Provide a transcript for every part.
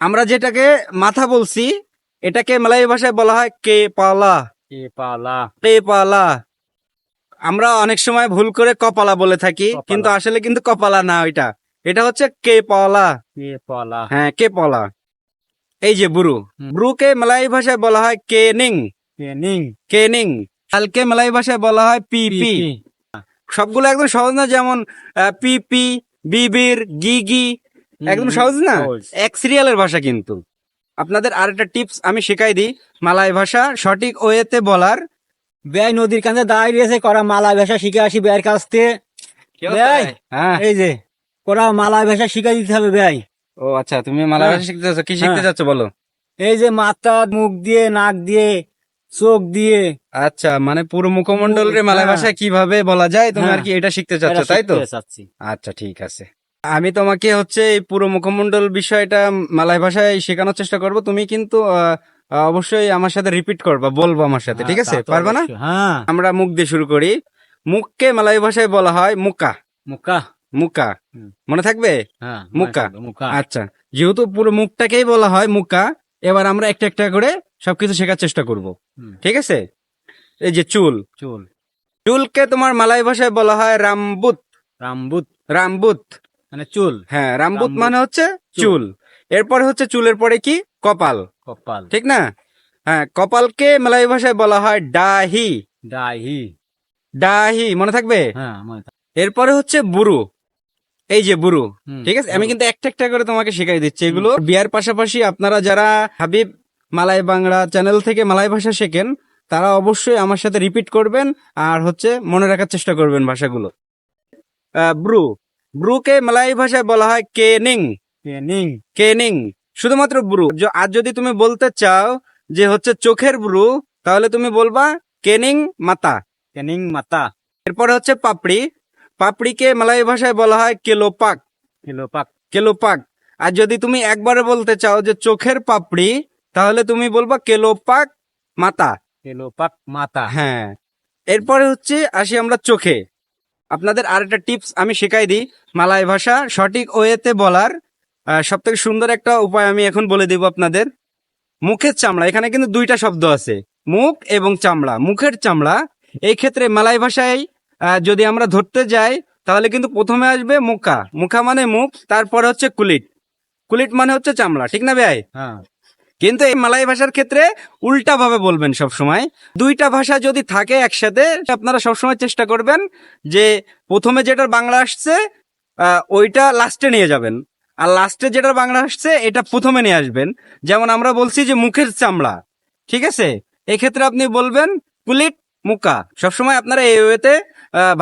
আমরা যেটাকে মাথা বলছি এটাকে মালাই ভাষায় বলা হয় কে পালা কে পালা কে পালা আমরা অনেক সময় ভুল করে কপালা বলে থাকি কিন্তু আসলে কিন্তু কপালা না ওইটা। এটা হচ্ছে কে পালা কে পালা হ্যাঁ কে পলা এই যে বুরু। ব্রুকে মালাই ভাষায় বলা হয় কে নিং কে নিং কে নিং কালকে মালাই ভাষায় বলা হয় পি পি। সবগুলো একদম সহজ না যেমন আহ, পি পি বিবির গিগি একদম সহজ না? এক সিরিয়ালের ভাষা কিন্তু। আপনাদের আরেকটা টিপস আমি শেখাই দিই মালাই ভাষা। সঠিক ওয়েতে বলার। ব্যয় নদীর কাছে দাঁড়িয়ে রয়েছে করা মালা ভাষা শিখে আসি ব্যয়ের কাছ থেকে। হ্যাঁ। এই যে করা মালা ভাষা শিখে দিতে হবে ব্যয়। ও আচ্ছা তুমি মালাই হ্যাঁ। ভাষা শিখতে চাচ্ছ কি শিখতে হ্যাঁ। চাচ্ছ বলো? এই যে মাথা মুখ দিয়ে নাক দিয়ে চোখ দিয়ে। আচ্ছা মানে পুরো মুখমন্ডল রে মালাই হ্যাঁ। ভাষা কীভাবে বলা যায়? তুমি আর হ্যাঁ। কি এটা শিখতে চাচ্ছ তাই তো? আচ্ছা ঠিক আছে। আমি তোমাকে হচ্ছে এই পুরো মুখমন্ডল বিষয়টা মালাই ভাষায় শেখানোর চেষ্টা করব। তুমি কিন্তু অবশ্যই আমার সাথে রিপিট করবা বলব আমার সাথে ঠিক আছে? হ্যাঁ, তা তো পারবা না? হ্যাঁ। আমরা মুখ দিয়ে শুরু করি। মুখকে মালাই ভাষায় বলা হয় মুকা। মুকা। মুকা। মনে থাকবে? হ্যাঁ মুকা। মুকা। আচ্ছা যেহেতু পুরো মুখটাকেই বলা হয় মুকা এবার আমরা একটা একটা করে সবকিছু শেখার চেষ্টা করব। ঠিক আছে? এই যে চুল। চুল। চুলকে তোমার মালাই ভাষায় বলা হয় রামবুত। রামবুত। রামবুত। মানে চুল। হ্যাঁ রামবুত। মানে হচ্ছে চুল। এরপরে হচ্ছে চুলের পরে কি? কপাল। কপাল। ঠিক না? হ্যাঁ কপালকে মালাই ভাষায় বলা হয় ডাহি। ডাহি। ডাহি মনে থাকবে? হ্যাঁ এরপরে হচ্ছে বুরু। এই যে বুরু। ঠিক আছে? আমি কিন্তু একটা একটা করে তোমাকে শেখাই দিচ্ছি এগুলো। বিয়ার পাশাপাশি আপনারা যারা হাবিব মালাই বাংলা চ্যানেল থেকে মালাই ভাষা শেখেন তারা অবশ্যই আমার সাথে রিপিট করবেন আর হচ্ছে মনে রাখার চেষ্টা করবেন ভাষাগুলো। আহ, ব্রু। ব্রুকে মালাই ভাষায় বলা হয় কেনিং। কেনিং। কেনিং। শুধুমাত্র ব্রু। আর যদি তুমি বলতে চাও যে হচ্ছে চোখের ব্রু তাহলে তুমি বলবা কেনিং মাতা। কেনিং মাতা। এরপরে হচ্ছে পাপড়ি। পাপড়িকে মালাই ভাষায় বলা হয় কেলোপাক। কিলোপাক। কেলোপাক। আর যদি তুমি একবারে বলতে চাও যে চোখের পাপড়ি তাহলে তুমি বলবা কেলোপাক মাতা। কিলোপাক মাতা। হ্যাঁ। এরপরে হচ্ছে আসি আমরা চোখে। আপনাদের আরেকটা টিপস আমি শেখাই দিই। মালাই ভাষা সঠিক ওয়েতে বলার সব থেকে সুন্দর একটা উপায় আমি এখন বলে দেব আপনাদের। মুখের চামড়া, এখানে কিন্তু দুইটা শব্দ আছে। মুখ এবং চামড়া, মুখের চামড়া। এই ক্ষেত্রে মালাই ভাষায় যদি আমরা ধরতে যাই, তাহলে কিন্তু প্রথমে আসবে মুখা। মুখা মানে মুখ, তারপরে হচ্ছে কুলিট। কুলিট মানে হচ্ছে চামড়া, ঠিক না ভাই? হ্যাঁ। কিন্তু এই মালাই ভাষার ক্ষেত্রে উল্টা ভাবে বলবেন সব সময় দুইটা ভাষা যদি থাকে একসাথে, আপনারা সবসময় চেষ্টা করবেন যে প্রথমে যেটার বাংলা আসছে ওইটা লাস্টে নিয়ে যাবেন। আর লাস্টে যেটার বাংলা আসছে, এটা প্রথমে নিয়ে আসবেন। যেমন আমরা বলছি যে মুখের চামড়া, ঠিক আছে? এক্ষেত্রে আপনি বলবেন কুলিট মুকা। সবসময় আপনারা এই ওয়েতে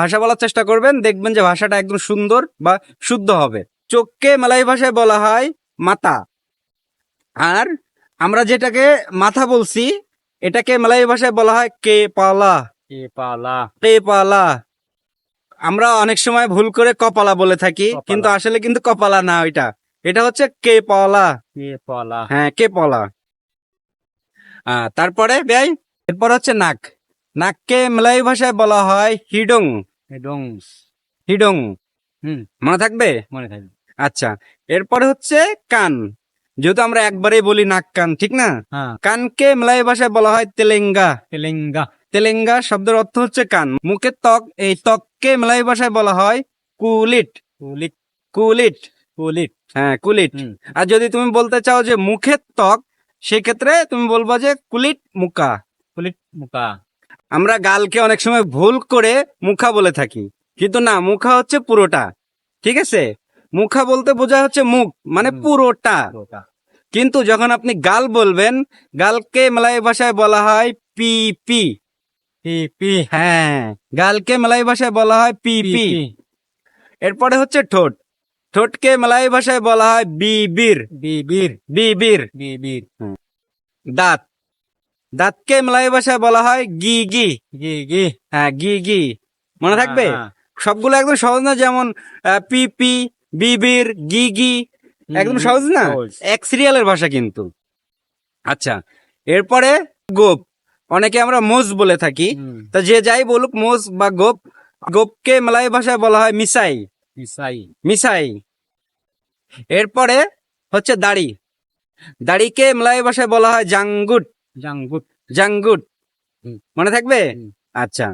ভাষা বলার চেষ্টা করবেন। দেখবেন যে ভাষাটা একদম সুন্দর বা শুদ্ধ হবে। চোখকে মালাই ভাষায় বলা হয় মাতা। আর আমরা যেটাকে মাথা বলছি এটাকে মালাই ভাষায় বলা হয় কে পালা। কে পালা। কে পালা। আমরা অনেক সময় ভুল করে কপালা বলে থাকি কিন্তু আসলে কিন্তু কপালা না ওইটা। এটা হচ্ছে কে পালা। কে পালা। হ্যাঁ কে পলা। তারপরে ব্যয় এরপর হচ্ছে নাক। নাককে মালাই ভাষায় বলা হয় হিডং। হিডং। হুম। মনে থাকবে? মনে থাকে আচ্ছা এরপরে হচ্ছে কান। যেহেতু আমরা একবারেই বলি নাক কান ঠিক না? হ্যাঁ। কানকে মালাই ভাষায় বলা হয় তেলেঙ্গা। তেলেঙ্গা। তেলেঙ্গা শব্দের অর্থ হচ্ছে কান। মুখের ত্বক এই ত্বককে মালাই ভাষায় বলা হয় কুলিট। কুলিট। কুলিট। কুলিক হ্যাঁ কুলিট। আর যদি তুমি বলতে চাও যে মুখের ত্বক সেক্ষেত্রে তুমি বলব যে কুলিট মুকা কুলিট মুকা আমরা গালকে অনেক সময় ভুল করে মুখা বলে থাকি। কিন্তু না মুখা হচ্ছে পুরোটা। ঠিক আছে? মুখা বলতে বোঝা হচ্ছে মুখ মানে পুরোটা। কিন্তু যখন আপনি গাল বলবেন গালকে মালাই ভাষায় বলা হয় পি পি। পি হ্যাঁ গালকে মালাই ভাষায় বলা হয় পি পি এরপরে হচ্ছে ঠোঁট। ঠোঁটকে মালাই ভাষায় বলা হয় বিবির। বিবির। বিবির। বিবির। দাঁত। দাঁতকে মালাই ভাষায় বলা হয় গি গি। গি গি। হ্যাঁ গি গি। মনে থাকবে? হ্যাঁ, সবগুলো একদম সহজ না যেমন পি পি বিবির গি গি একদম সহজ না? এক সিরিয়ালের ভাষা কিন্তু। আচ্ছা এরপরে গোপ। অনেকে আমরা মোজ বলে থাকি। তা যে যাই বলুক মোজ বা গোপ গোপকে মালাই ভাষায় বলা হয় মিসাই। মিসাই। মিসাই। এরপরে হচ্ছে দাড়ি। দাড়িকে মালয় ভাষায় বলা হয় জাঙ্গুট। জাঙ্গুট। জাঙ্গুট। মনে থাকবে? আচ্ছা।